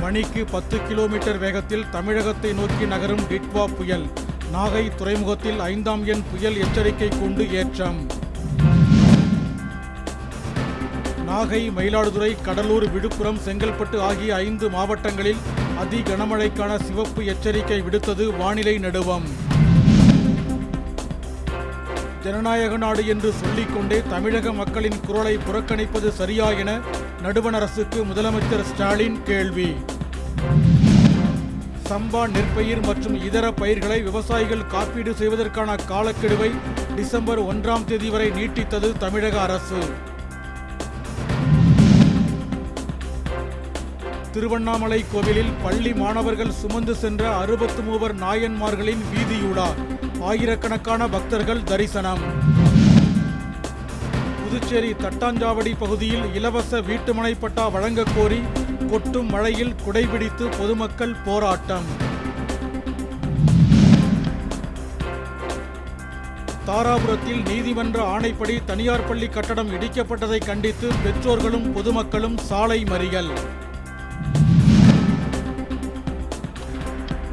மணிக்கு பத்து கிலோமீட்டர் வேகத்தில் தமிழகத்தை நோக்கி நகரும் டிட்வா புயல். நாகை துறைமுகத்தில் ஐந்தாம் எண் புயல் எச்சரிக்கை கொண்டு ஏற்றம். நாகை மயிலாடுதுறை கடலூர் விழுப்புரம் செங்கல்பட்டு ஆகிய ஐந்து மாவட்டங்களில் அதி கனமழைக்கான சிவப்பு எச்சரிக்கை விடுத்தது வானிலை நடுவம். ஜனநாயக நாடு என்று சொல்லிக்கொண்டே தமிழக மக்களின் குரலை புறக்கணிப்பது சரியா என நடுவண் அரசுக்கு முதலமைச்சர் ஸ்டாலின் கேள்வி. சம்பா நெற்பயிர் மற்றும் இதர பயிர்களை விவசாயிகள் காப்பீடு செய்வதற்கான காலக்கெடுவை டிசம்பர் ஒன்றாம் தேதி வரை நீட்டித்தது தமிழக அரசு. திருவண்ணாமலை கோவிலில் பள்ளி மாணவர்கள் சுமந்து சென்ற அறுபத்து மூவர் நாயன்மார்களின் வீதியுலா ஆயிரக்கணக்கான பக்தர்கள் தரிசனம். புதுச்சேரி தட்டாஞ்சாவடி பகுதியில் இலவச வீட்டுமனை பட்டா வழங்கக் கோரி கொட்டும் மழையில் குடைபிடித்து பொதுமக்கள் போராட்டம். தாராபுரத்தில் நீதிமன்ற ஆணைப்படி தனியார் பள்ளி கட்டடம் இடிக்கப்பட்டதை கண்டித்து பெற்றோர்களும் பொதுமக்களும் சாலை மறியல்.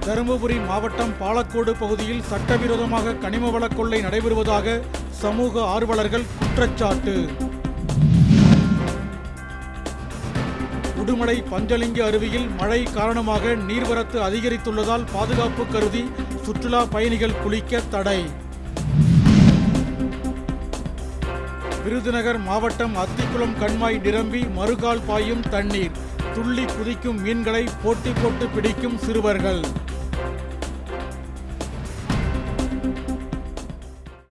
தருமபுரி மாவட்டம் பாலக்கோடு பகுதியில் சட்டவிரோதமாக கனிம வள கொள்ளை நடைபெறுவதாக சமூக ஆர்வலர்கள் குற்றச்சாட்டு. உடுமலை பஞ்சலிங்க அருவியில் மழை காரணமாக நீர்வரத்து அதிகரித்துள்ளதால் பாதுகாப்பு கருதி சுற்றுலா பயணிகள் குளிக்க தடை. விருதுநகர் மாவட்டம் அத்திக்குளம் கண்மாய் நிரம்பி மறுகால் பாயும் தண்ணீர். துள்ளி குதிக்கும் மீன்களை போட்டி போட்டு பிடிக்கும் சிறுவர்கள்.